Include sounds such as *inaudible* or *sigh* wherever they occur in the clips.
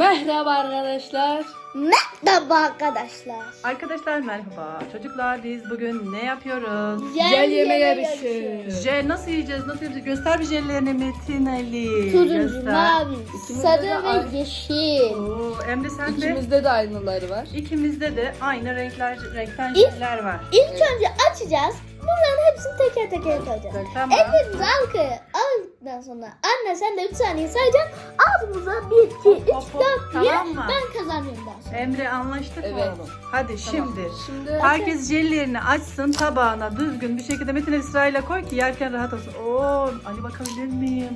Merhaba arkadaşlar. Merhaba arkadaşlar. Arkadaşlar merhaba. Çocuklar biz bugün ne yapıyoruz? Gel yeme yarışı. Jel nasıl yiyeceğiz? Nasıl yapacağız? Göster bir jellerini Metin Ali. Turuncu, mavi, İkimizde sarı ve yeşil. Oo, Emre sen de. İkimizde de aynıları var. İkimizde de aynı renkler renkten İlk- jeller var. İlk önce açacağız. Bunların hepsini teker teker koyacağız. Tamam. Ellerimizi arkaya aldıktan sonra anne sen de 3 saniye sayacaksın. Ağzımıza 1, 2, 3, Hop, hop, 4 diye tamam mı? ben kazanıyorum daha sonra. Emre anlaştık mı Evet. oğlum? Hadi şimdi. Şimdi Herkes jellerini açsın tabağına düzgün bir şekilde Metin Ali sırayla koy ki yerken rahat olsun. Oo, Ali bakabilir miyim?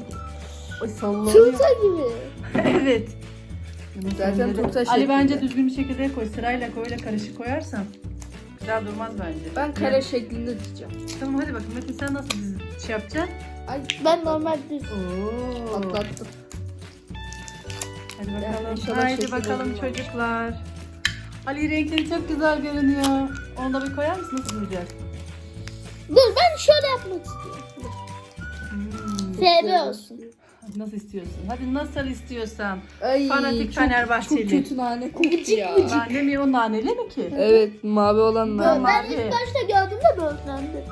Ay sallanıyor. Turta gibi. *laughs* evet. Zaten turta Ali şeklinde. bence düzgün bir şekilde koy. Sırayla koy öyle karışık koyarsan güzel durmaz bence. ben kare şeklinde diyeceğim. Tamam hadi bakın Metin sen nasıl dizi- şey yapacaksın? Ay Ben normal düz. Oo. patlattım. Hadi bakalım. inşallah Haydi bakalım çocuklar. Ali renkleri çok güzel görünüyor. Onu da bir koyar mısın? Nasıl duracak? Dur ben şöyle yapmak istiyorum. Hmm. Olsun. Nasıl istiyorsun? Hadi nasıl istiyorsan. Ay, Fanatik çok, Fenerbahçeli. Çok kötü nane koktu ya. Nane mi o naneli mi ki? Evet mavi olan nane. ben mavi. ilk başta gördüğümde böğürtlendim.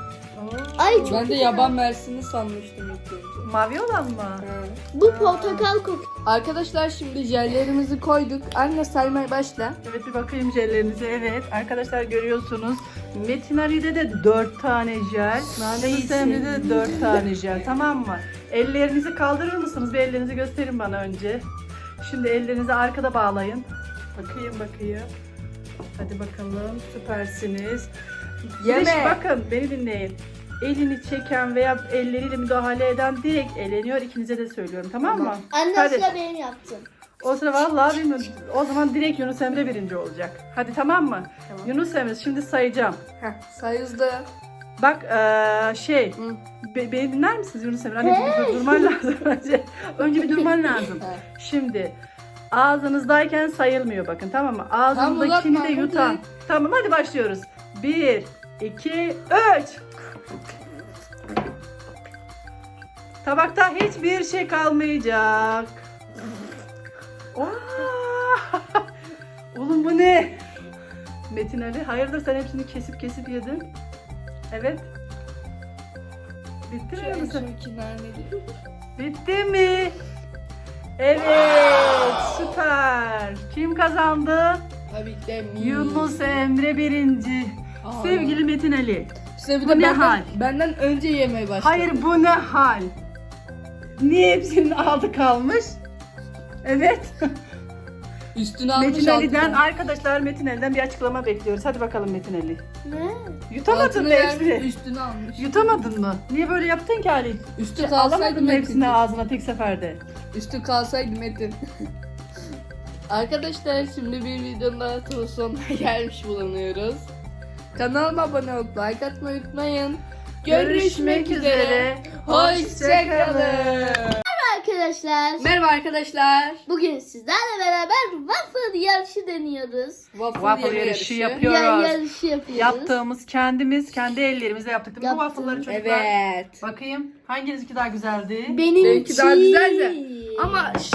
Ay, çok Ben de güzel. yaban mersini sanmıştım ilk önce. Mavi olan mı? Ha. Bu portakal kokuyor. Arkadaşlar şimdi jellerimizi koyduk. Anne saymaya başla. Evet bir bakayım jellerinize. Evet arkadaşlar görüyorsunuz. Metin Ali'de de 4 tane jel. Nane. Emre'de de 4 tane jel. Tamam mı? Ellerinizi kaldırır mısınız? Bir ellerinizi gösterin bana önce. Şimdi ellerinizi arkada bağlayın. Bakayım bakayım. Hadi bakalım süpersiniz. Yeme. Yeme. bakın beni dinleyin. Elini çeken veya elleriyle müdahale eden direkt eleniyor. İkinize de söylüyorum tamam mı? Anne Hadi. sıra benim yaptım. O sıra vallahi bilmiyorum. O zaman direkt Yunus Emre birinci olacak. Hadi tamam mı? Tamam. Yunus Emre şimdi sayacağım. Heh, say hızlı. Bak eee, şey Hı. be- beni dinler misiniz Yunus Emre? Anneciğim bir dur- durman lazım *laughs* önce. Önce bir durman *laughs* lazım. Şimdi ağzınızdayken sayılmıyor bakın tamam mı? Ağzındakini uzatma, de yutan. hadi. Tamam hadi başlıyoruz. Bir, iki, üç. Tabakta hiçbir şey kalmayacak. Aa! *laughs* Oğlum bu ne? Metin Ali hayırdır sen hepsini kesip kesip yedin. Evet. Bitti mi. Bitti mi? Evet süper. Kim kazandı? Tabii ki de. Yunus Emre birinci. Aa. Sevgili Metin Ali. Bir Bu de ne benden, hal? benden önce yemeye başladı. Hayır bu ne hal? Niye hepsinin altı kalmış? Evet. Üstüne almış Metin Ali'den altına. arkadaşlar Metin Ali'den bir açıklama bekliyoruz. Hadi bakalım Metin Ali. Ne? Yutamadın Altını mı vermiş, hepsini? Üstüne almış. Yutamadın mı? Niye böyle yaptın ki Ali? Üstü kalsaydı Alamadın mı hepsini Metin. ağzına tek seferde? Üstü kalsaydı Metin. *laughs* Arkadaşlar şimdi bir videonun daha sonuna *laughs* gelmiş bulunuyoruz. Kanalıma abone olup like atmayı unutmayın. Görüşmek üzere. Hoşçakalın. Arkadaşlar Merhaba arkadaşlar. bugün sizlerle beraber waffle yarışı deniyoruz. Waffle, Waffle yarışı yapıyor. Yapıyoruz. Ya, yarışı yapıyoruz. Yaptığımız kendimiz kendi ellerimizle yaptık değil mi? Bu Yaptım. waffle'ları çocuklar. Evet. Bakayım hanginizinki daha güzeldi? Benimki. Benimki daha güzel de. Ama şş,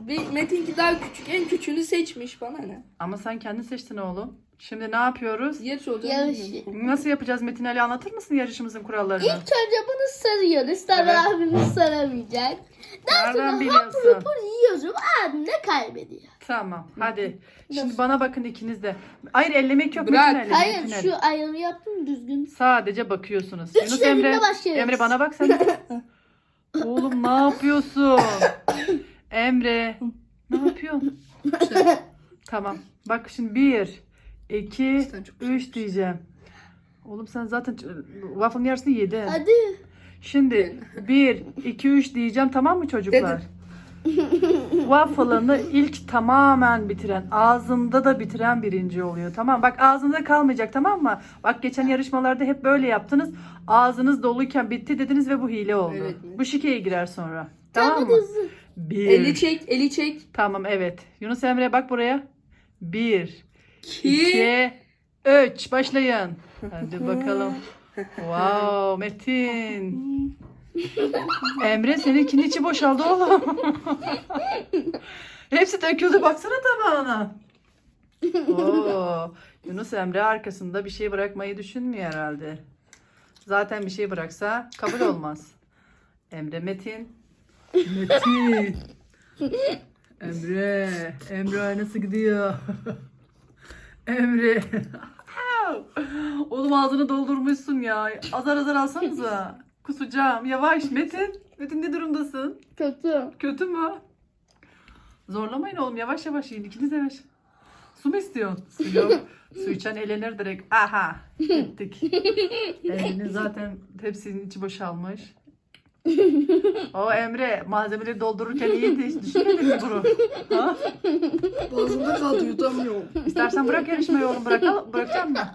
bir Metinki daha küçük. En küçüğünü seçmiş bana ne? Ama sen kendin seçtin oğlum. Şimdi ne yapıyoruz? Yarış olacak. Nasıl yapacağız Metin Ali anlatır mısın yarışımızın kurallarını? İlk önce bunu sarıyoruz. Sonra Evet. abimiz saramayacak. Daha sonra Nereden hapur biliyorsun? hapur yiyoruz. Abim de kaybediyor. Tamam hadi. Şimdi Dur. bana bakın ikiniz de. Hayır ellemek yok Bırak. Metin Ali. Hayır Metin Ali. şu ayarı yaptım düzgün. Sadece bakıyorsunuz. Üç Yunus Emre. başlıyoruz. Emre bana bak sen. *laughs* Oğlum ne yapıyorsun? Emre. Ne yapıyorsun? *laughs* tamam. Bak şimdi bir, iki, Sen çok üç diyeceğim. Oğlum sen zaten waffle'ın yarısını yedin. Hadi. Şimdi 1, 2, 3 diyeceğim tamam mı çocuklar? *laughs* Waffle'ını ilk tamamen bitiren, ağzında da bitiren birinci oluyor. Tamam bak ağzında kalmayacak tamam mı? Bak geçen yarışmalarda hep böyle yaptınız. Ağzınız doluyken bitti dediniz ve bu hile oldu. Evet. Bu şikeye girer sonra. Tamam Tamam mı? hızlı. Bir. Eli çek, eli çek. Tamam evet. Yunus Emre bak buraya. Bir, Ki. iki, üç. Başlayın. Hadi bakalım. Wow Metin. *laughs* Emre seninkinin içi boşaldı oğlum. *laughs* Hepsi döküldü baksana tabağına. Oo, Yunus Emre arkasında bir şey bırakmayı düşünmüyor herhalde. Zaten bir şey bıraksa kabul olmaz. Emre Metin. Metin. *laughs* Emre. Emre nasıl gidiyor? Emre. *laughs* Oğlum ağzını doldurmuşsun ya. Azar azar alsanıza. *laughs* Kusacağım. Yavaş Metin. Metin ne durumdasın? Kötü. Kötü mü? Zorlamayın oğlum yavaş yavaş yiyin ikiniz yavaş. Su mu istiyorsun? Su yok. *laughs* Su içen elenir direkt. Aha gittik. Elinin zaten hepsinin içi boşalmış. O Emre malzemeleri doldururken iyiydi. Hiç düşünmedin mi bunu? Ha? Boğazımda kaldı yutamıyorum. İstersen bırak yarışmayı oğlum bırak bırakacağım mı?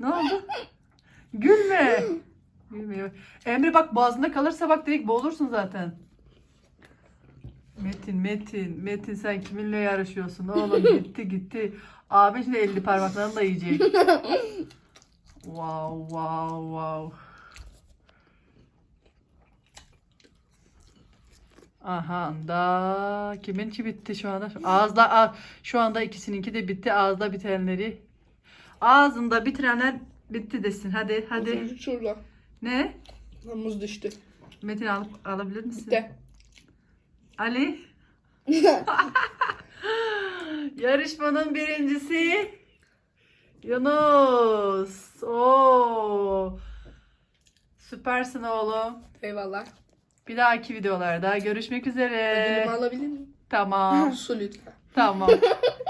Ne oldu? Gülme. Gülme. Emre bak boğazında kalırsa bak direkt boğulursun zaten. Metin, Metin, Metin sen kiminle yarışıyorsun oğlum gitti gitti. Abin şimdi elli parmaklarını da yiyecek. Wow, wow, wow. Aha da kiminki bitti şu anda? Ağızda şu anda ikisininki de bitti. Ağızda bitenleri. Ağzında bitirenler bitti desin. Hadi hadi. Şurada. Ne? Muz düştü. Metin alıp alabilir misin? İşte. Ali. *laughs* Yarışmanın birincisi Yunus. Oo. Süpersin oğlum. Eyvallah. Bir dahaki videolarda görüşmek üzere. Ödülümü alabilir miyim? Tamam. Su lütfen. tamam. *laughs*